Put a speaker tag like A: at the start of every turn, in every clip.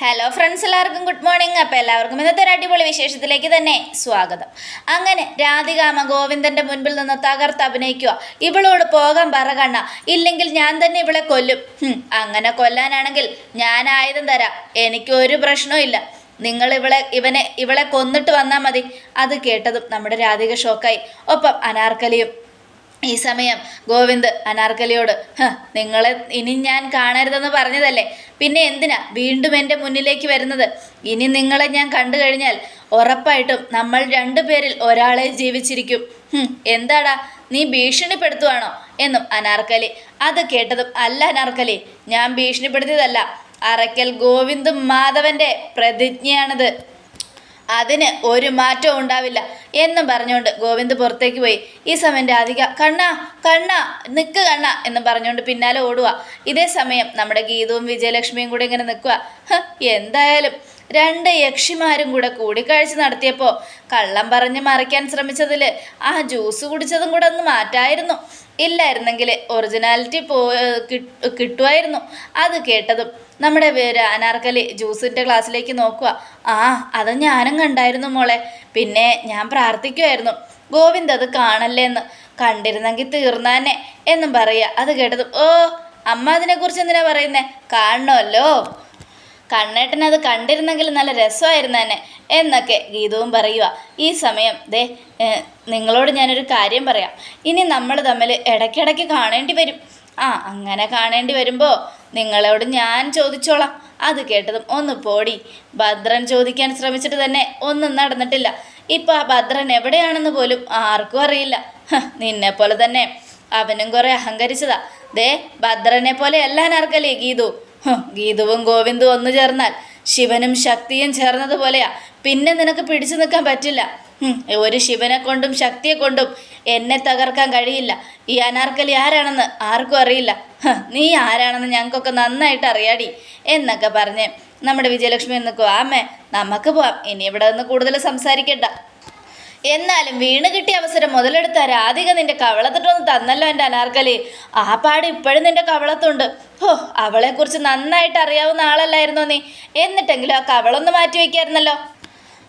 A: Hello friends എല്ലാവർക്കും good morning അപ്പോൾ എല്ലാവർക്കും ഇന്നത്തെ ഒരു അടിപൊളി വിശേഷത്തിലേക്ക് തന്നെ സ്വാഗതം. അങ്ങനെ രാധികാമ ഗോവിന്ദന്റെ മുൻപിൽ നിന്ന് തകർത്ത് അഭിനയിക്കുക. ഇവളോട് പോകാൻ പറ കണ്ണ ഇല്ലെങ്കിൽ ഞാൻ തന്നെ ഇവളെ കൊല്ലും. അങ്ങനെ കൊല്ലാനാണെങ്കിൽ ഞാൻ ആയുധം തരാം. എനിക്ക് ഒരു പ്രശ്നവും ഇല്ല. നിങ്ങൾ ഇവളെ ഇവനെ ഇവളെ കൊന്നിട്ട് വന്നാൽ മതി. അത് കേട്ടതും നമ്മുടെ രാധിക ഷോക്കായി ഒപ്പം അനാർക്കലിയും ഈ സമയം ഗോവിന്ദ് അനാർക്കലിയോട് "ഹ്, നിങ്ങളെ ഇനി ഞാൻ കാണരുതെന്ന് പറഞ്ഞതല്ലേ? പിന്നെ എന്തിനാ വീണ്ടും എന്റെ മുന്നിലേക്ക് വരുന്നത്? ഇനി നിങ്ങളെ ഞാൻ കണ്ടു കഴിഞ്ഞാൽ ഉറപ്പായിട്ടും നമ്മൾ രണ്ടു പേരിൽ ഒരാളെ ജീവിച്ചിരിക്കും. എന്താടാ? നീ ഭീഷണിപ്പെടുത്തുവാണോ? എന്നും അനാർക്കലി അത് കേട്ടതും അല്ല അനാർക്കലി. ഞാൻ ഭീഷണിപ്പെടുത്തിയതല്ല. അറയ്ക്കൽ ഗോവിന്ദും മാധവന്റെ പ്രതിജ്ഞയാണിത്. അതിന് ഒരു മാറ്റവും ഉണ്ടാവില്ല എന്നും പറഞ്ഞുകൊണ്ട് ഗോവിന്ദ് പുറത്തേക്ക് പോയി. ഈ സമയം രാധിക കണ്ണ കണ്ണ നിൽക്ക് കണ്ണ എന്നും പറഞ്ഞുകൊണ്ട് പിന്നാലെ ഓടുക ഇതേ സമയം നമ്മുടെ ഗീതവും വിജയലക്ഷ്മിയും കൂടെ ഇങ്ങനെ നിൽക്കുക എന്തായാലും രണ്ട് യക്ഷിമാരും കൂടെ കൂടിക്കാഴ്ച നടത്തിയപ്പോൾ കള്ളം പറഞ്ഞ് മറിക്കാൻ ശ്രമിച്ചതിൽ ആ ജ്യൂസ് കുടിച്ചതും കൂടെ ഒന്ന് മാറ്റായിരുന്നു. ഇല്ലായിരുന്നെങ്കിൽ ഒറിജിനാലിറ്റി പോ കിട്ടുമായിരുന്നു. അത് കേട്ടതും നമ്മുടെ പേര് അനാർക്കലി ജ്യൂസിന്റെ ക്ലാസ്സിലേക്ക് നോക്കുക. ആ അത് ഞാനും കണ്ടായിരുന്നു മോളെ. പിന്നെ ഞാൻ പ്രാർത്ഥിക്കുമായിരുന്നു. ഗോവിന്ദ് അത് കാണല്ലേ എന്ന്. കണ്ടിരുന്നെങ്കിൽ തീർന്നാനെ എന്നും പറയുക. അത് കേട്ടതും ഓ അമ്മ അതിനെക്കുറിച്ച് എന്തിനാ പറയുന്നേ? കാണണമല്ലോ. കണ്ണേട്ടൻ അത് കണ്ടിരുന്നെങ്കിൽ നല്ല രസമായിരുന്നു തന്നെ. എന്നൊക്കെ ഗീതവും പറയുക ഈ സമയം ദേ നിങ്ങളോട് ഞാനൊരു കാര്യം പറയാം. ഇനി നമ്മൾ തമ്മിൽ ഇടയ്ക്കിടയ്ക്ക് കാണേണ്ടി വരും. ആ അങ്ങനെ കാണേണ്ടി വരുമ്പോൾ നിങ്ങളോട് ഞാൻ ചോദിച്ചോളാം. അത് കേട്ടതും ഒന്ന് പോടി. ഭദ്രൻ ചോദിക്കാൻ ശ്രമിച്ചിട്ട് തന്നെ ഒന്നും നടന്നിട്ടില്ല. ഇപ്പം ആ ഭദ്രൻ എവിടെയാണെന്ന് പോലും ആർക്കും അറിയില്ല. നിന്നെ പോലെ തന്നെ അവനും കുറെ അഹങ്കരിച്ചതാ. ദേ ഭദ്രനെ പോലെ എല്ലാം അറക്കല്ലേ ഗീതു? ഗീതുവും ഗോവിന്ദും ഒന്നു ചേർന്നാൽ ശിവനും ശക്തിയും ചേർന്നതുപോലെയാ പിന്നെ നിനക്ക് പിടിച്ചു നിൽക്കാൻ പറ്റില്ല. ഒരു ശിവനെ കൊണ്ടും ശക്തിയെ കൊണ്ടും എന്നെ തകർക്കാൻ കഴിയില്ല. ഈ അനാർക്കലി ആരാണെന്ന് ആർക്കും അറിയില്ല. നീ ആരാണെന്ന് ഞങ്ങൾക്കൊക്കെ നന്നായിട്ട് അറിയാടി എന്നൊക്കെ പറഞ്ഞ് നമ്മുടെ വിജയലക്ഷ്മി നിൽക്കുക ആമേ നമുക്ക് പോവാം. ഇനി ഇവിടെ നിന്ന് കൂടുതൽ സംസാരിക്കണ്ട. എന്നാലും വീണ് കിട്ടിയ അവസരം മുതലെടുത്ത രാധിക നിന്റെ കവളത്തിട്ടൊന്ന് തന്നല്ലോ എന്റെ അനാർക്കലി. ആ പാട് ഇപ്പോഴും നിന്റെ കവളത്തുണ്ട്. ഹോ അവളെക്കുറിച്ച് നന്നായിട്ട് അറിയാവുന്ന ആളല്ലായിരുന്നോ നീ? എന്നിട്ടെങ്കിലും ആ കവളൊന്ന് മാറ്റി വയ്ക്കായിരുന്നല്ലോ.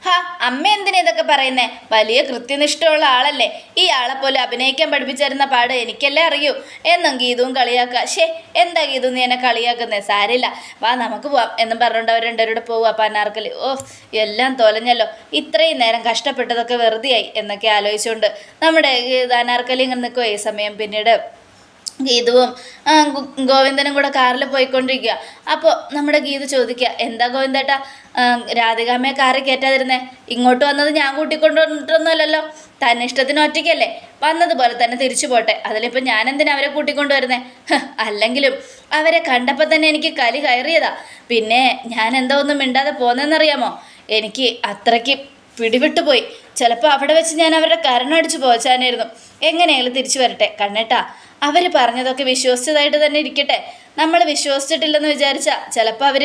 A: ഹാ അമ്മ എന്തിനാ ഇതൊക്കെ പറയുന്നേ? വലിയ കൃത്യനിഷ്ഠമുള്ള ആളല്ലേ. ഈ ആളെ പോലെ അഭിനയിക്കാൻ പഠിപ്പിച്ചിരുന്ന പാട് എനിക്കല്ലേ അറിയൂ. എന്നും ഗീതവും കളിയാക്കുക. ഷേ എന്താ ഗീതു നീ എന്നെ കളിയാക്കുന്നേ? സാരില്ല. വാ നമുക്ക് പോവാം. എന്നും പറഞ്ഞുകൊണ്ട് അവർ രണ്ടുപേരുടെ പോകും അപ്പം അനാർക്കലി ഓ എല്ലാം തൊലഞ്ഞല്ലോ. ഇത്രയും നേരം കഷ്ടപ്പെട്ടതൊക്കെ വെറുതെയായി എന്നൊക്കെ ആലോചിച്ചുകൊണ്ട് നമ്മുടെ അനാർക്കലി ഇങ്ങനെ നിൽക്കുമോ ഈ സമയം പിന്നീട് ഗീതുവും ഗോവിന്ദനും കൂടെ കാറിൽ പോയിക്കൊണ്ടിരിക്കുക അപ്പോൾ നമ്മുടെ ഗീതു ചോദിക്കുക എന്താ ഗോവിന്ദേട്ടാ? രാധികാമ്മയെ കാറിൽ കയറ്റാതിരുന്നേ? ഇങ്ങോട്ട് വന്നത് ഞാൻ കൂട്ടിക്കൊണ്ടുവന്നിട്ടൊന്നുമല്ലല്ലോ. തന്നെ ഇഷ്ടത്തിന് ഒറ്റയ്ക്കല്ലേ? വന്നതുപോലെ തന്നെ തിരിച്ചു പോട്ടെ. അതിലിപ്പോൾ ഞാൻ എന്തിനാ അവരെ കൂട്ടിക്കൊണ്ടുവരുന്നേ? അല്ലെങ്കിലും അവരെ കണ്ടപ്പോൾ തന്നെ എനിക്ക് കലി കയറിയതാ. പിന്നെ ഞാൻ എന്താ ഒന്നും മിണ്ടാതെ പോന്നെന്നറിയാമോ? എനിക്ക് അത്രയ്ക്ക് പിടിവിട്ടു പോയി. ചിലപ്പോൾ അവിടെ വെച്ച് ഞാൻ അവരുടെ കരണടിച്ച് പോച്ചാനായിരുന്നു. എങ്ങനെയാലും തിരിച്ചു വരട്ടെ കണ്ണേട്ടാ. അവർ പറഞ്ഞതൊക്കെ വിശ്വസിച്ചതായിട്ട് തന്നെ ഇരിക്കട്ടെ. നമ്മൾ വിശ്വസിച്ചിട്ടില്ലെന്ന് വിചാരിച്ചാൽ ചിലപ്പോൾ അവർ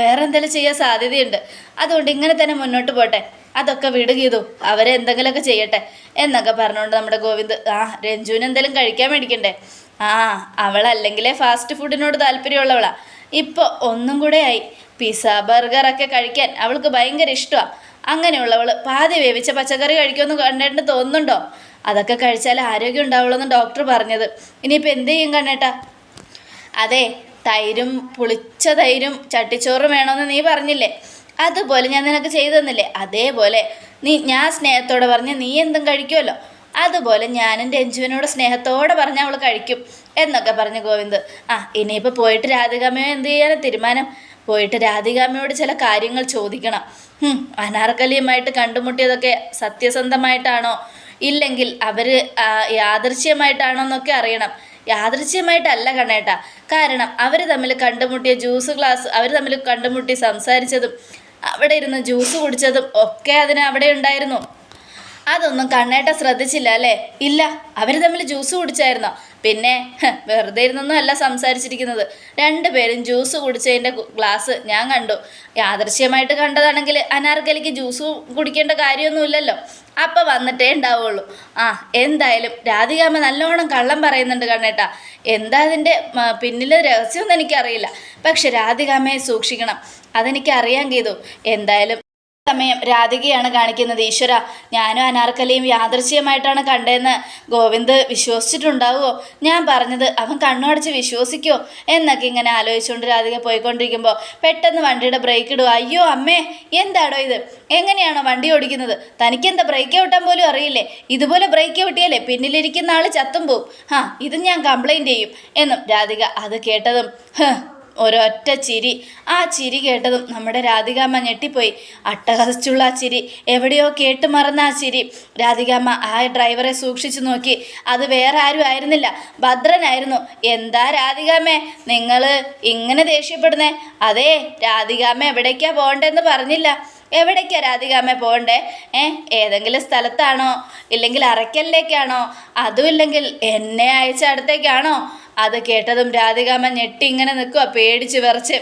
A: വേറെ എന്തെങ്കിലും ചെയ്യാൻ സാധ്യതയുണ്ട്. അതുകൊണ്ട് ഇങ്ങനെ തന്നെ മുന്നോട്ട് പോട്ടെ. അതൊക്കെ വിടുകീതു അവരെ എന്തെങ്കിലുമൊക്കെ ചെയ്യട്ടെ എന്നൊക്കെ പറഞ്ഞുകൊണ്ട് നമ്മുടെ ഗോവിന്ദ് ആ രഞ്ജുവിന് എന്തെങ്കിലും കഴിക്കാൻ മേടിക്കണ്ടേ? ആ അവളല്ലെങ്കിലേ ഫാസ്റ്റ് ഫുഡിനോട് താല്പര്യമുള്ളവളാ. ഇപ്പോൾ ഒന്നും കൂടെ ആയി. പിസ്സ ബർഗറൊക്കെ കഴിക്കാൻ അവൾക്ക് ഭയങ്കര ഇഷ്ടമാണ് അങ്ങനെയുള്ളവൾ പാതി വേവിച്ച പച്ചക്കറി കഴിക്കുമെന്ന് കണ്ടേട്ട് തോന്നുന്നുണ്ടോ? അതൊക്കെ കഴിച്ചാൽ ആരോഗ്യം ഉണ്ടാവുള്ളൂ ഡോക്ടർ പറഞ്ഞത്. ഇനിയിപ്പോൾ എന്ത് ചെയ്യും കണ്ണേട്ടാ? അതെ തൈരും പുളിച്ച തൈരും ചട്ടിച്ചോറും വേണമെന്ന് നീ പറഞ്ഞില്ലേ? അതുപോലെ ഞാൻ നിനക്ക് ചെയ്തു തന്നില്ലേ? അതേപോലെ. നീ ഞാൻ സ്നേഹത്തോടെ പറഞ്ഞ് നീ എന്തും കഴിക്കുമല്ലോ അതുപോലെ ഞാനും രഞ്ജുവിനോട് സ്നേഹത്തോടെ പറഞ്ഞ അവൾ കഴിക്കും എന്നൊക്കെ പറഞ്ഞു ഗോവിന്ദ്. ആ ഇനിയിപ്പോൾ പോയിട്ട് രാധികാമ്മയോ എന്ത് ചെയ്യാനും തീരുമാനം? പോയിട്ട് രാധികാമ്മയോട് ചില കാര്യങ്ങൾ ചോദിക്കണം. അനാർക്കലിയുമായിട്ട് കണ്ടുമുട്ടിയതൊക്കെ സത്യസന്ധമായിട്ടാണോ? ഇല്ലെങ്കിൽ അവർ യാദൃശ്യമായിട്ടാണോ എന്നൊക്കെ അറിയണം. യാദൃശ്യമായിട്ടല്ല കണ്ണേട്ട. കാരണം അവർ തമ്മിൽ കണ്ടുമുട്ടിയ ജ്യൂസ് ഗ്ലാസ് അവർ തമ്മിൽ കണ്ടുമുട്ടി സംസാരിച്ചതും അവിടെ ഇരുന്ന് ജ്യൂസ് കുടിച്ചതും ഒക്കെ അതിന് അവിടെ ഉണ്ടായിരുന്നു. അതൊന്നും കണ്ണേട്ട ശ്രദ്ധിച്ചില്ല അല്ലേ? ഇല്ല അവർ തമ്മിൽ ജ്യൂസ് കുടിച്ചായിരുന്നോ? പിന്നെ വെറുതെ ഇരുന്നൊന്നും അല്ല സംസാരിച്ചിരിക്കുന്നത്. രണ്ടുപേരും ജ്യൂസ് കുടിച്ചതിന്റെ ഗ്ലാസ് ഞാൻ കണ്ടു. യാദൃശ്യമായിട്ട് കണ്ടതാണെങ്കിൽ അനാർക്കലിക്ക് ജ്യൂസ് കുടിക്കേണ്ട കാര്യമൊന്നുമില്ലല്ലോ. അപ്പം വന്നിട്ടേ ഉണ്ടാവുള്ളൂ. ആ എന്തായാലും രാധികാമ്മ നല്ലോണം കള്ളം പറയുന്നുണ്ട് കണ്ണേട്ട. എന്താ അതിന്റെ പിന്നിലെ രഹസ്യമൊന്നും എനിക്കറിയില്ല. പക്ഷെ രാധികാമ്മയെ സൂക്ഷിക്കണം. അതെനിക്ക് അറിയാൻ ചെയ്തു എന്തായാലും സമയം രാധികയാണ് കാണിക്കുന്നത്. ഈശ്വര ഞാനും അനാർക്കലിയും യാദൃശ്യമായിട്ടാണ് കണ്ടതെന്ന് ഗോവിന്ദ് വിശ്വസിച്ചിട്ടുണ്ടാവുമോ? ഞാൻ പറഞ്ഞത് അവൻ കണ്ണുടച്ച് വിശ്വസിക്കോ എന്നൊക്കെ ഇങ്ങനെ ആലോചിച്ചുകൊണ്ട് രാധിക പോയിക്കൊണ്ടിരിക്കുമ്പോൾ പെട്ടെന്ന് വണ്ടിയുടെ ബ്രേക്ക് ഇടുക അയ്യോ അമ്മേ എന്താണോ ഇത്? എങ്ങനെയാണോ വണ്ടി ഓടിക്കുന്നത്? തനിക്കെന്താ ബ്രേക്ക് ഔട്ടാൻ പോലും അറിയില്ലേ? ഇതുപോലെ ബ്രേക്ക് ഔട്ടിയാലേ പിന്നിലിരിക്കുന്ന ആൾ ചത്തും പോവും. ആ ഇത് ഞാൻ കംപ്ലൈന്റ് ചെയ്യും എന്നും രാധിക അത് കേട്ടതും ഒരൊറ്റ ചിരി. ആ ചിരി കേട്ടതും നമ്മുടെ രാധികാമ്മ ഞെട്ടിപ്പോയി. അട്ടഹസിച്ചുള്ള ആ ചിരി. എവിടെയോ കേട്ട് മറന്ന ആ ചിരി. രാധികാമ്മ ആ ഡ്രൈവറെ സൂക്ഷിച്ചു നോക്കി. അത് വേറെ ആരും ആയിരുന്നില്ല. ഭദ്രനായിരുന്നു. എന്താ രാധികാമ്മേ? നിങ്ങൾ ഇങ്ങനെ ദേഷ്യപ്പെടുന്നേ? അതെ രാധികാമ്മ എവിടേക്കാ പോകണ്ടെന്ന് പറഞ്ഞില്ല. എവിടേക്കാ രാധികാമ്മ പോകണ്ടേ? ഏ ഏതെങ്കിലും സ്ഥലത്താണോ? ഇല്ലെങ്കിൽ അറയ്ക്കലിലേക്കാണോ അതും ഇല്ലെങ്കിൽ എന്നെ അയച്ച അടുത്തേക്കാണോ? അത് കേട്ടതും രാധികാമ്മ ഞെട്ടി ഇങ്ങനെ നിൽക്കുക പേടിച്ച് വിറച്ച്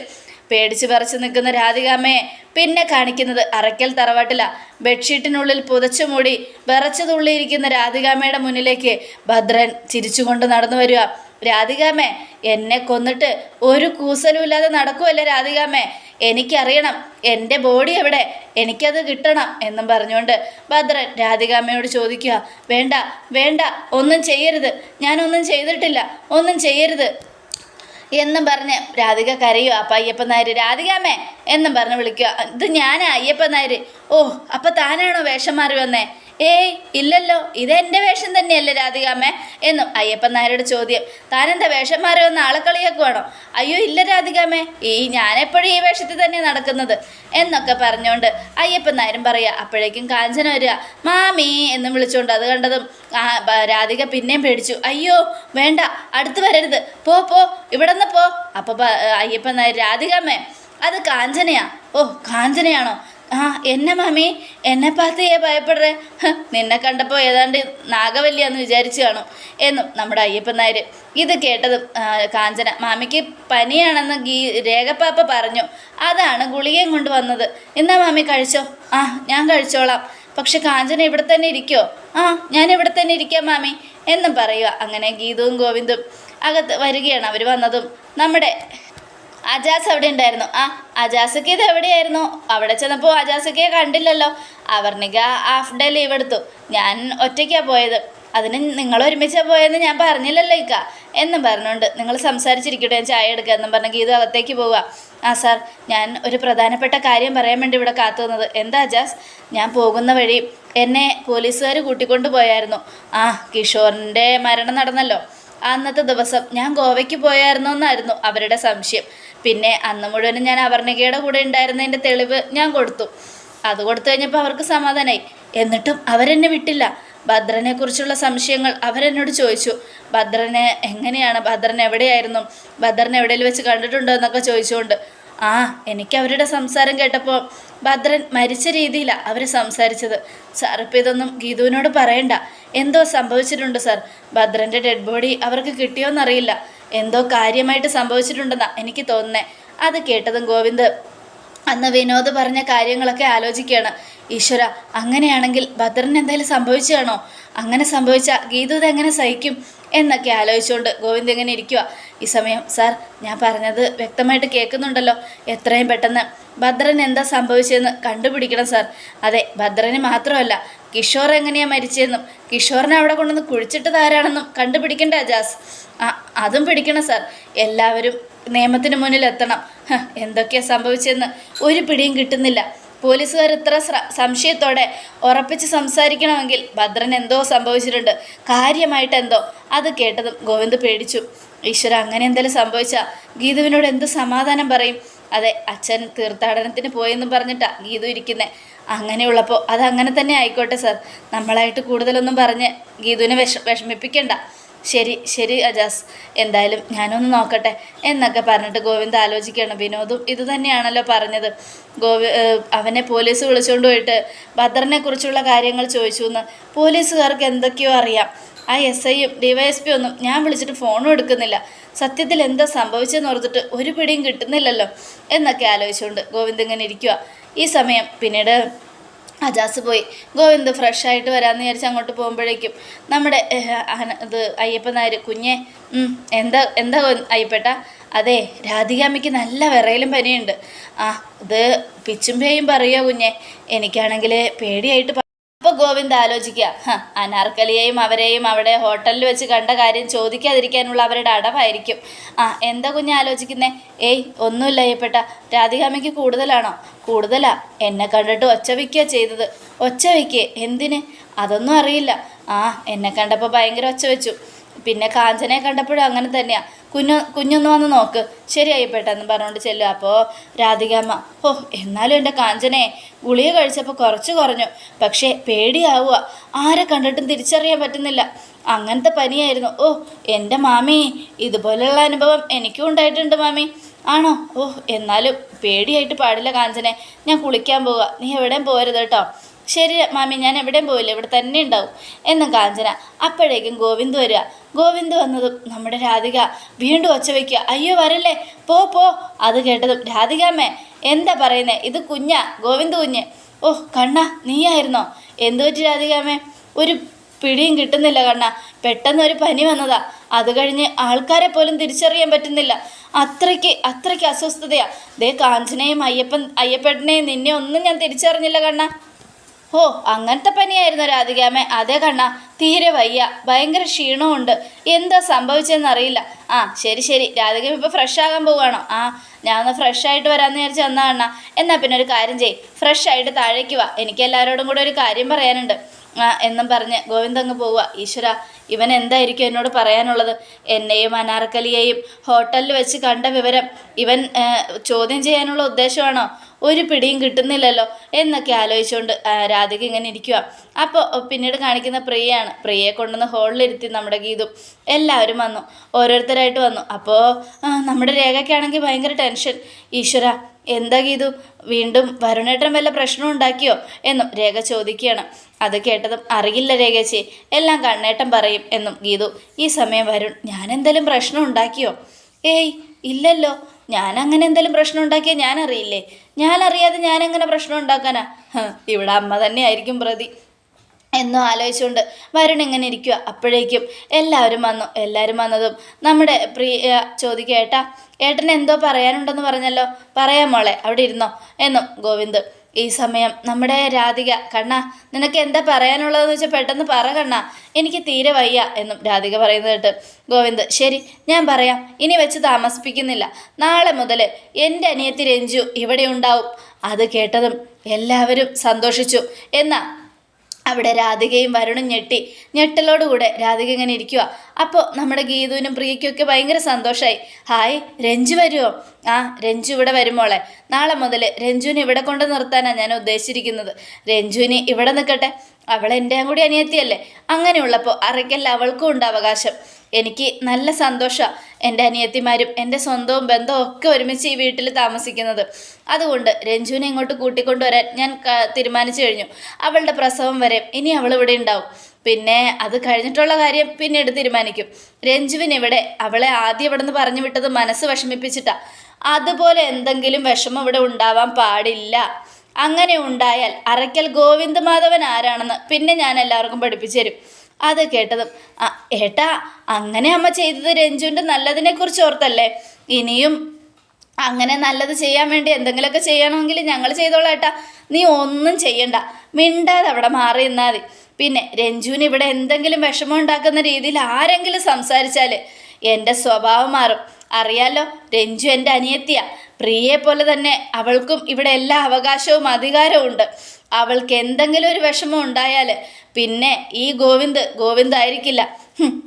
A: പേടിച്ച് വിറച്ച് നിൽക്കുന്ന രാധികാമ്മയെ പിന്നെ കാണിക്കുന്നത് അറയ്ക്കൽ തറവാട്ടില. ബെഡ്ഷീറ്റിനുള്ളിൽ പുതച്ചു മൂടി വിറച്ചു തുള്ളിയിരിക്കുന്ന രാധികാമ്മയുടെ മുന്നിലേക്ക് ഭദ്രൻ ചിരിച്ചുകൊണ്ട് നടന്നു വരിക രാധികാമ്മേ എന്നെ കൊന്നിട്ട് ഒരു കൂസലും ഇല്ലാതെ നടക്കുമല്ലേ രാധികാമ്മേ? എനിക്കറിയണം. എന്റെ ബോഡി എവിടെ? എനിക്കത് കിട്ടണം എന്നും പറഞ്ഞുകൊണ്ട് ഭദ്രൻ രാധികാമ്മയോട് ചോദിക്കുക. വേണ്ട വേണ്ട ഒന്നും ചെയ്യരുത്. ഞാനൊന്നും ചെയ്തിട്ടില്ല. ഒന്നും ചെയ്യരുത്. എന്നും പറഞ്ഞ് രാധിക കരയോ. അപ്പം അയ്യപ്പൻ നായർ രാധികാമ്മേ എന്നും പറഞ്ഞ് വിളിക്കുക. ഇത് ഞാനാ അയ്യപ്പൻ നായർ ഓ അപ്പം താനാണോ വേഷം മാറി വന്നേ? ഏയ് ഇല്ലല്ലോ. ഇതെന്റെ വേഷം തന്നെയല്ലേ രാധികാമ്മേ എന്നും അയ്യപ്പൻ നായരുടെ ചോദ്യം. താനെന്താ വേഷം മാറി വന്ന ആളെ കളിയാക്കുവാണോ അയ്യോ ഇല്ല രാധികാമ്മേ ഈ ഞാനെപ്പോഴും ഈ വേഷത്തിൽ തന്നെ നടക്കുന്നത്. എന്നൊക്കെ പറഞ്ഞുകൊണ്ട് അയ്യപ്പൻ നായരും പറയുക അപ്പോഴേക്കും കാഞ്ചന വരിക. മാമി എന്നും വിളിച്ചുകൊണ്ട് അത് കണ്ടതും രാധിക പിന്നെയും പേടിച്ചു. അയ്യോ വേണ്ട അടുത്ത് വരരുത്. പോ പോ ഇവിടെ നിന്ന് പോ അപ്പോൾ അയ്യപ്പൻ നായർ രാധികാമ്മേ അത് കാഞ്ചനയാ. ഓ കാഞ്ചനയാണോ? ആ എന്നെ മാമി എന്നെ പാത്ത് ഏ ഭയപ്പെടുറേ നിന്നെ കണ്ടപ്പോൾ ഏതാണ്ട് നാഗവല്ലിയാന്ന് വിചാരിച്ചു കാണും. എന്നും നമ്മുടെ അയ്യപ്പൻ നായർ ഇത് കേട്ടതും കാഞ്ചന. മാമിക്ക് പനിയാണെന്ന് ഗീ രേഖപ്പാപ്പ പറഞ്ഞു. അതാണ് ഗുളികയും കൊണ്ട് വന്നത്. എന്നാ മാമി കഴിച്ചോ? ആ ഞാൻ കഴിച്ചോളാം. പക്ഷെ കാഞ്ചന ഇവിടെ തന്നെ ഇരിക്കോ? ആ ഞാൻ ഇവിടെ തന്നെ ഇരിക്കാം മാമി. എന്നും പറയുക അങ്ങനെ ഗീതവും ഗോവിന്ദും അകത്ത് വരികയാണ്. അവർ വന്നതും നമ്മുടെ അജാസ് അവിടെ ഉണ്ടായിരുന്നു. ആ അജാസക്ക് ഇത് എവിടെയായിരുന്നു? അവിടെ ചെന്നപ്പോൾ അജാസക്കയെ കണ്ടില്ലല്ലോ. അവർണിക ഹാഫ് ഡേ ലീവ് എടുത്തു. ഞാൻ ഒറ്റയ്ക്കാണ് പോയത്. അതിന് നിങ്ങൾ ഒരുമിച്ചാണ് പോയെന്ന് ഞാൻ പറഞ്ഞില്ലല്ലോ ഇക്ക. എന്നും പറഞ്ഞുകൊണ്ട് നിങ്ങൾ സംസാരിച്ചിരിക്കട്ടെ ഞാൻ ചായ എടുക്കുക എന്നും പറഞ്ഞ ഗീത അകത്തേക്ക് പോവുക ആ സാർ ഞാൻ ഒരു പ്രധാനപ്പെട്ട കാര്യം പറയാൻ വേണ്ടി ഇവിടെ കാത്തു നിന്നത്. എന്താ അജാസ്? ഞാൻ പോകുന്ന വഴി എന്നെ പോലീസുകാർ കൂട്ടിക്കൊണ്ട് പോയായിരുന്നു. ആ കിഷോറിന്റെ മരണം നടന്നല്ലോ. അന്നത്തെ ദിവസം ഞാൻ ഗോവയ്ക്ക് പോയായിരുന്നു എന്നായിരുന്നു അവരുടെ സംശയം. പിന്നെ അന്ന് മുഴുവനും ഞാൻ അവർണികയുടെ കൂടെ ഉണ്ടായിരുന്നതിന്റെ തെളിവ് ഞാൻ കൊടുത്തു. അത് കൊടുത്തു കഴിഞ്ഞപ്പോൾ അവർക്ക് സമാധാനമായി എന്നിട്ടും അവരെന്നെ വിട്ടില്ല. ഭദ്രനെ കുറിച്ചുള്ള സംശയങ്ങൾ അവരെന്നോട് ചോദിച്ചു. ഭദ്രനെ എങ്ങനെയാണ്? ഭദ്രൻ എവിടെയായിരുന്നു? ഭദ്രൻ എവിടെയെങ്കിലും വെച്ച് കണ്ടിട്ടുണ്ടോ എന്നൊക്കെ ചോദിച്ചുകൊണ്ട്. ആ എനിക്ക് അവരുടെ സംസാരം കേട്ടപ്പോൾ ഭദ്രൻ മരിച്ച രീതിയിലാണ് അവർ സംസാരിച്ചത്. സാർ ഇപ്പം ഇതൊന്നും ഗീതുവിനോട് പറയണ്ട. എന്തോ സംഭവിച്ചിട്ടുണ്ട് സാർ. ഭദ്രന്റെ ഡെഡ് ബോഡി അവർക്ക് കിട്ടിയോന്നറിയില്ല. എന്തോ കാര്യമായിട്ട് സംഭവിച്ചിട്ടുണ്ടെന്നാ എനിക്ക് തോന്നുന്നേ. അത് കേട്ടതും ഗോവിന്ദ് അന്ന് വിനോദ് പറഞ്ഞ കാര്യങ്ങളൊക്കെ ആലോചിക്കുകയാണ്. ഈശ്വര അങ്ങനെയാണെങ്കിൽ ഭദ്രന് എന്തായാലും സംഭവിച്ചതാണോ? അങ്ങനെ സംഭവിച്ച ഗീതു എങ്ങനെ സഹിക്കും എന്നൊക്കെ ആലോചിച്ചുകൊണ്ട് ഗോവിന്ദ് എങ്ങനെ ഇരിക്കുക ഈ സമയം സാർ ഞാൻ പറഞ്ഞത് വ്യക്തമായിട്ട് കേൾക്കുന്നുണ്ടല്ലോ. എത്രയും പെട്ടെന്ന് ഭദ്രൻ എന്താ സംഭവിച്ചതെന്ന് കണ്ടുപിടിക്കണം സാർ. അതെ ഭദ്രന് മാത്രമല്ല കിഷോർ എങ്ങനെയാണ് മരിച്ചതെന്നും കിഷോറിനെ അവിടെ കൊണ്ടുവന്ന് കുഴിച്ചിട്ടതാരാണെന്നും കണ്ടുപിടിക്കണ്ട ജാസ്. ആ അതും പിടിക്കണം സാർ എല്ലാവരും നിയമത്തിന് മുന്നിൽ എത്തണം. എന്തൊക്കെയാണ് എന്തൊക്കെയാ സംഭവിച്ചതെന്ന് ഒരു പിടിയും കിട്ടുന്നില്ല. പോലീസുകാർ ഇത്ര സംശയത്തോടെ ഉറപ്പിച്ച് സംസാരിക്കണമെങ്കിൽ ഭദ്രൻ എന്തോ സംഭവിച്ചിട്ടുണ്ട്. കാര്യമായിട്ട് എന്തോ. അത് കേട്ടതും ഗോവിന്ദ് പേടിച്ചു. ഈശ്വര അങ്ങനെ എന്തെങ്കിലും സംഭവിച്ചാൽ ഗീതുവിനോട് എന്ത് സമാധാനം പറയും? അതെ അച്ഛൻ തീർത്ഥാടനത്തിന് പോയെന്ന് പറഞ്ഞിട്ടാ ഗീതു ഇരിക്കുന്നത് അങ്ങനെയുള്ളപ്പോൾ അത് അങ്ങനെ തന്നെ ആയിക്കോട്ടെ സാർ നമ്മളായിട്ട് കൂടുതലൊന്നും പറഞ്ഞ് ഗീതുവിനെ വിഷ വിഷമിപ്പിക്കണ്ട. ശരി ശരി അജാസ്. എന്തായാലും ഞാനൊന്ന് നോക്കട്ടെ എന്നൊക്കെ പറഞ്ഞിട്ട് ഗോവിന്ദ് ആലോചിക്കുകയാണ്. വിനോദും ഇത് തന്നെയാണല്ലോ പറഞ്ഞത്. ഗോവി അവനെ പോലീസ് വിളിച്ചുകൊണ്ട് പോയിട്ട് ഭദ്രനെ കുറിച്ചുള്ള കാര്യങ്ങൾ ചോദിച്ചു എന്ന് പോലീസുകാർക്ക് എന്തൊക്കെയോ അറിയാം. ആ എസ് ഐയും ഡിവൈഎസ്പി ഒന്നും ഞാൻ വിളിച്ചിട്ട് ഫോണും എടുക്കുന്നില്ല. സത്യത്തിൽ എന്താ സംഭവിച്ചെന്ന് ഓർത്തിട്ട് ഒരു പിടിയും കിട്ടുന്നില്ലല്ലോ എന്നൊക്കെ ആലോചിച്ചുകൊണ്ട് ഗോവിന്ദ് ഇങ്ങനെ ഇരിക്കുക ഈ സമയം പിന്നീട് അജാസ് പോയി. ഗോവിന്ദ് ഫ്രഷ് ആയിട്ട് വരാമെന്ന് വിചാരിച്ച് അങ്ങോട്ട് പോകുമ്പോഴേക്കും നമ്മുടെ ഇത് അയ്യപ്പൻ നായർ കുഞ്ഞെ എന്താ എന്താ അയ്യപ്പേട്ട? അതെ രാധികാമ്മയ്ക്ക് നല്ല വിറയിലും പനിയുണ്ട്. ആ ഇത് പിച്ചും പേയും പറയുക കുഞ്ഞെ? എനിക്കാണെങ്കിൽ പേടിയായിട്ട് പ- അപ്പോൾ ഗോവിന്ദ് ആലോചിക്കുക അനാർക്കലിയെയും അവരെയും അവിടെ ഹോട്ടലിൽ വെച്ച് കണ്ട കാര്യം ചോദിക്കാതിരിക്കാനുള്ള അവരുടെ അടവായിരിക്കും. ആ എന്താ കുഞ്ഞ് ആലോചിക്കുന്നേ? ഏയ് ഒന്നുമില്ല അയ്യപ്പെട്ട. രാധികാമയ്ക്ക് കൂടുതലാണോ? കൂടുതലാ. എന്നെ കണ്ടിട്ട് ഒച്ച വയ്ക്കുക ചെയ്തത്. ഒച്ച വയ്ക്കേ എന്തിന്? അതൊന്നും അറിയില്ല. ആ എന്നെ കണ്ടപ്പോൾ ഭയങ്കര ഒച്ച വെച്ചു പിന്നെ കാഞ്ചനെ കണ്ടപ്പോഴും അങ്ങനെ തന്നെയാ. കുഞ്ഞു കുഞ്ഞൊന്ന് വന്ന് നോക്ക്. ശരിയായി പെട്ടെന്ന് പറഞ്ഞുകൊണ്ട് ചെല്ലുക അപ്പോൾ രാധികാമ്മ ഓ എന്നാലും എന്റെ കാഞ്ചനെ ഗുളിക കഴിച്ചപ്പോൾ കുറച്ച് കുറഞ്ഞു. പക്ഷേ പേടിയാവുക. ആരെ കണ്ടിട്ടും തിരിച്ചറിയാൻ പറ്റുന്നില്ല. അങ്ങനത്തെ പനിയായിരുന്നു. ഓ എന്റെ മാമി ഇതുപോലെയുള്ള അനുഭവം എനിക്കും ഉണ്ടായിട്ടുണ്ട് മാമി. ആണോ? ഓ എന്നാലും പേടിയായിട്ട് പാടില്ല കാഞ്ചനെ. ഞാൻ കുളിക്കാൻ പോവുക നീ എവിടെയും പോരുത് കേട്ടോ. ശരി മാമി ഞാൻ എവിടെയും പോയില്ല ഇവിടെ തന്നെ ഉണ്ടാവും. എന്ന് കാഞ്ചന അപ്പോഴേക്കും ഗോവിന്ദ് വരിക. ഗോവിന്ദ് വന്നതും നമ്മുടെ രാധിക വീണ്ടും ഒച്ച വയ്ക്കുക അയ്യോ വരല്ലേ? പോ പോ. അത് കേട്ടതും രാധികാമ്മേ എന്താ പറയുന്നത് ഇത് കുഞ്ഞാ ഗോവിന്ദ് കുഞ്ഞ്. ഓ കണ്ണ നീയായിരുന്നോ? എന്തു പറ്റി രാധികാമ്മേ ഒരു പിടിയും കിട്ടുന്നില്ല കണ്ണ. പെട്ടെന്ന് ഒരു പനി വന്നതാ. അത് കഴിഞ്ഞ് ആൾക്കാരെ പോലും തിരിച്ചറിയാൻ പറ്റുന്നില്ല. അത്രയ്ക്ക് അത്രയ്ക്ക് അസ്വസ്ഥതയാ. ദേ കാഞ്ചനയും അയ്യപ്പൻ അയ്യപ്പേട്ടനെയും നിന്നെ ഒന്നും ഞാൻ തിരിച്ചറിഞ്ഞില്ല കണ്ണ. ഓ അങ്ങനത്തെ പനിയായിരുന്നു രാധികാമേ? അതേ കണ്ണ തീരെ വയ്യ. ഭയങ്കര ക്ഷീണമുണ്ട് എന്താ സംഭവിച്ചതെന്ന് അറിയില്ല ആ ശരി ശരി. രാധികം ഇപ്പോൾ ഫ്രഷ് ആകാൻ പോവുകയാണോ ആ ഞാൻ ഒന്ന് ഫ്രഷ് ആയിട്ട് വരാമെന്ന് വിചാരിച്ച് വന്നാ കണ്ണ. എന്നാൽ പിന്നെ ഒരു കാര്യം ചെയ് ഫ്രഷ് ആയിട്ട് താഴേക്ക് വാ. എനിക്ക് എല്ലാവരോടും കൂടെ ഒരു കാര്യം പറയാനുണ്ട്. ആ എന്നും പറഞ്ഞ് ഗോവിന്ദ് അങ്ങ് പോവുക ഈശ്വര ഇവൻ എന്തായിരിക്കും എന്നോട് പറയാനുള്ളത്? എന്നെയും അനാർക്കലിയെയും ഹോട്ടലിൽ വെച്ച് കണ്ട വിവരം ഇവൻ ചോദ്യം ചെയ്യാനുള്ള ഉദ്ദേശമാണോ? ഒരു പിടിയും കിട്ടുന്നില്ലല്ലോ എന്നൊക്കെ ആലോചിച്ചുകൊണ്ട് രാധിക ഇങ്ങനെ ഇരിക്കുക അപ്പോൾ പിന്നീട് കാണിക്കുന്ന പ്രിയയാണ്. പ്രിയയെ കൊണ്ടുവന്ന് ഹോളിലിരുത്തി നമ്മുടെ ഗീതും എല്ലാവരും വന്നു. ഓരോരുത്തരായിട്ട് വന്നു. അപ്പോൾ നമ്മുടെ രേഖയ്ക്കാണെങ്കിൽ ഭയങ്കര ടെൻഷൻ. ഈശ്വര എന്താ ഗീതു? വീണ്ടും വരുണേട്ടൻ വല്ല പ്രശ്നം ഉണ്ടാക്കിയോ എന്നും രേഖ ചോദിക്കുകയാണ്. അത് കേട്ടതും അറിയില്ല രേഖച്ചി. എല്ലാം കണ്ണേട്ടൻ പറയും എന്നും ഗീതു. ഈ സമയം വരുൺ ഞാൻ എന്തെങ്കിലും പ്രശ്നം ഉണ്ടാക്കിയോ? ഏയ് ഇല്ലല്ലോ. ഞാൻ അങ്ങനെ എന്തെങ്കിലും പ്രശ്നം ഉണ്ടാക്കിയാൽ ഞാൻ അറിയില്ലേ ഞാൻ അറിയാതെ ഞാൻ എങ്ങനെ പ്രശ്നം ഉണ്ടാക്കാനാ? ഇവിടെ അമ്മ തന്നെയായിരിക്കും പ്രതി. എന്നും ആലോചിച്ചുകൊണ്ട് വരുൺ ഇങ്ങനെ ഇരിക്കുക അപ്പോഴേക്കും എല്ലാവരും വന്നു. എല്ലാവരും വന്നതും നമ്മുടെ പ്രിയ ചോദിക്കുക ഏട്ടാ ഏട്ടന് എന്തോ പറയാനുണ്ടെന്ന് പറഞ്ഞല്ലോ. പറയാം മോളെ അവിടെ ഇരുന്നോ? എന്നും ഗോവിന്ദ് ഈ സമയം. നമ്മുടെ രാധിക കണ്ണ നിനക്ക് എന്താ പറയാനുള്ളതെന്ന് വെച്ചാൽ പെട്ടെന്ന് പറ കണ്ണ. എനിക്ക് തീരെ വയ്യ എന്നും രാധിക പറയുന്നത് കേട്ട് ഗോവിന്ദ് ശരി ഞാൻ പറയാം. ഇനി വെച്ച് താമസിപ്പിക്കുന്നില്ല. നാളെ മുതൽ എന്റെ അനിയത്തി രഞ്ജു ഇവിടെ ഉണ്ടാവും. അത് കേട്ടതും എല്ലാവരും സന്തോഷിച്ചു. എന്നാ അവിടെ രാധികയും വരുണും ഞെട്ടി. ഞെട്ടലോടുകൂടെ രാധിക ഇങ്ങനെ ഇരിക്കുക അപ്പോൾ നമ്മുടെ ഗീതുവിനും പ്രിയയ്ക്കും ഒക്കെ ഭയങ്കര സന്തോഷമായി ഹായ് രഞ്ജു വരുമോ ആ രഞ്ജു ഇവിടെ വരുമോളെ നാളെ മുതൽ രഞ്ജുവിനെ ഇവിടെ കൊണ്ട് നിർത്താനാണ് ഞാൻ ഉദ്ദേശിച്ചിരിക്കുന്നത്. രഞ്ജുവിനെ ഇവിടെ നിൽക്കട്ടെ അവൾ എന്റെയും കൂടി അനിയത്തിയല്ലേ? അങ്ങനെയുള്ളപ്പോൾ അറയ്ക്കല്ല അവൾക്കും ഉണ്ട് അവകാശം. എനിക്ക് നല്ല സന്തോഷമാണ് എന്റെ അനിയത്തിമാരും എന്റെ സ്വന്തവും ബന്ധവും ഒക്കെ ഒരുമിച്ച് ഈ വീട്ടിൽ താമസിക്കുന്നത്. അതുകൊണ്ട് രഞ്ജുവിനെ ഇങ്ങോട്ട് കൂട്ടിക്കൊണ്ടുവരാൻ ഞാൻ തീരുമാനിച്ചു കഴിഞ്ഞു. അവളുടെ പ്രസവം വരെ ഇനി അവൾ ഇവിടെ ഉണ്ടാവും. പിന്നെ അത് കഴിഞ്ഞിട്ടുള്ള കാര്യം പിന്നീട് തീരുമാനിക്കും. രഞ്ജുവിന് ഇവിടെ അവളെ ആദ്യം ഇവിടെ നിന്ന് പറഞ്ഞു വിട്ടത് മനസ്സ് വിഷമിപ്പിച്ചിട്ടാ. അതുപോലെ എന്തെങ്കിലും വിഷമം ഇവിടെ ഉണ്ടാവാൻ പാടില്ല. അങ്ങനെ ഉണ്ടായാൽ അറയ്ക്കൽ ഗോവിന്ദ മാധവൻ ആരാണെന്ന് പിന്നെ ഞാൻ എല്ലാവർക്കും പഠിപ്പിച്ചു തരും. അത് കേട്ടതും. "ആ, ഏട്ടാ അങ്ങനെ അമ്മ ചെയ്തത് രഞ്ജുവിന്റെ നല്ലതിനെ കുറിച്ച് ഓർത്തല്ലേ? ഇനിയും അങ്ങനെ നല്ലത് ചെയ്യാൻ വേണ്ടി എന്തെങ്കിലുമൊക്കെ ചെയ്യണമെങ്കിൽ ഞങ്ങൾ ചെയ്തോളാം ഏട്ടാ. നീ ഒന്നും ചെയ്യണ്ട. മിണ്ടാതെ അവിടെ മാറി നിന്നാൽ മതി. പിന്നെ രഞ്ജുവിന് ഇവിടെ എന്തെങ്കിലും വിഷമം ഉണ്ടാക്കുന്ന രീതിയിൽ ആരെങ്കിലും സംസാരിച്ചാൽ എന്റെ സ്വഭാവം മാറും. അറിയാലോ രഞ്ജു എന്റെ അനിയത്തിയാ. പ്രിയെ പോലെ തന്നെ അവൾക്കും ഇവിടെ എല്ലാ അവകാശവും അധികാരവും ഉണ്ട്. അവൾക്ക് എന്തെങ്കിലും ഒരു വിഷമം ഉണ്ടായാൽ പിന്നെ ഈ ഗോവിന്ദ് ഗോവിന്ദായിരിക്കില്ല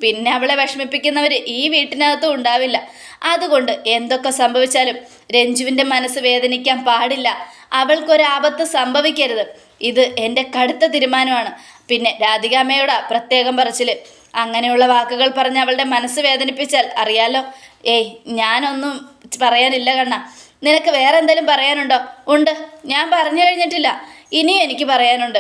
A: പിന്നെ അവളെ വിഷമിപ്പിക്കുന്നവർ ഈ വീട്ടിനകത്തും ഉണ്ടാവില്ല. അതുകൊണ്ട് എന്തൊക്കെ സംഭവിച്ചാലും രഞ്ജുവിന്റെ മനസ്സ് വേദനിക്കാൻ പാടില്ല. അവൾക്കൊരാപത്ത് സംഭവിക്കരുത്. ഇത് എന്റെ കടുത്ത തീരുമാനമാണ്. പിന്നെ രാധികാമ്മയോടാ പ്രത്യേകം പറച്ചിൽ അങ്ങനെയുള്ള വാക്കുകൾ പറഞ്ഞ് അവളുടെ മനസ്സ് വേദനിപ്പിച്ചാൽ അറിയാലോ. ഏയ് ഞാനൊന്നും പറയാനില്ല കണ്ണ. നിനക്ക് വേറെ എന്തെങ്കിലും പറയാനുണ്ടോ? ഉണ്ട്. ഞാൻ പറഞ്ഞു കഴിഞ്ഞിട്ടില്ല. ഇനിയും എനിക്ക് പറയാനുണ്ട്.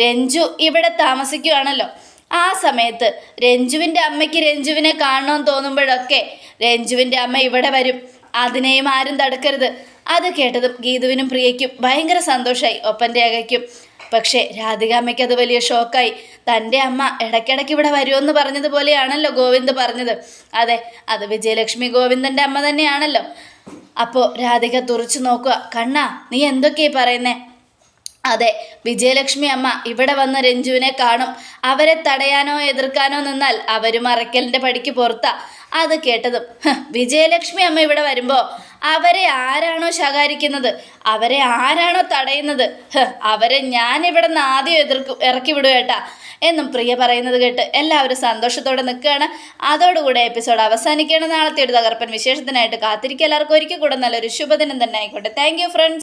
A: രഞ്ജു ഇവിടെ താമസിക്കുകയാണല്ലോ ആ സമയത്ത് രഞ്ജുവിന്റെ അമ്മയ്ക്ക് രഞ്ജുവിനെ കാണണമെന്ന് തോന്നുമ്പോഴൊക്കെ രഞ്ജുവിന്റെ അമ്മ ഇവിടെ വരും. അതിനെയും ആരും തടുക്കരുത്. അത് കേട്ടതും ഗീതുവിനും പ്രിയയ്ക്കും ഭയങ്കര സന്തോഷമായി ഒപ്പം രേഖയ്ക്കും പക്ഷേ രാധികാമ്മയ്ക്ക് അത് വലിയ ഷോക്കായി. തന്റെ അമ്മ ഇടയ്ക്കിടയ്ക്ക് ഇവിടെ വരുമെന്ന് പറഞ്ഞതുപോലെയാണല്ലോ ഗോവിന്ദ് പറഞ്ഞത്. അതെ അത് വിജയലക്ഷ്മി ഗോവിന്ദന്റെ അമ്മ തന്നെയാണല്ലോ. അപ്പോൾ രാധിക തുറച്ചു നോക്കുക. കണ്ണാ നീ എന്തൊക്കെയായി പറയുന്നേ? അതെ വിജയലക്ഷ്മി അമ്മ ഇവിടെ വന്ന് രഞ്ജുവിനെ കാണും. അവരെ തടയാനോ എതിർക്കാനോ നിന്നാൽ അവരും അറയ്ക്കലിന്റെ പടിക്ക് പുറത്താ. അത് കേട്ടതും "ഹ്, വിജയലക്ഷ്മി അമ്മ ഇവിടെ വരുമ്പോൾ അവരെ ആരാണോ ശകാരിക്കുന്നത്? അവരെ ആരാണോ തടയുന്നത്? അവരെ ഞാൻ ഇവിടെ നിന്ന് ആദ്യം എതിർക്കും ഇറക്കി വിടുക കേട്ടാ എന്നും പ്രിയ പറയുന്നത് കേട്ട് എല്ലാവരും സന്തോഷത്തോടെ നിൽക്കുകയാണ്. അതോടുകൂടെ എപ്പിസോഡ് അവസാനിക്കുകയാണ്. നാളത്തെ ഒരു തകർപ്പൻ വിശേഷത്തിനായിട്ട് കാത്തിരിക്കുക. എല്ലാവർക്കും ഒരിക്കൽ കൂടെ നല്ലൊരു ശുഭദിനം തന്നെ ആയിക്കോട്ടെ. Thank friends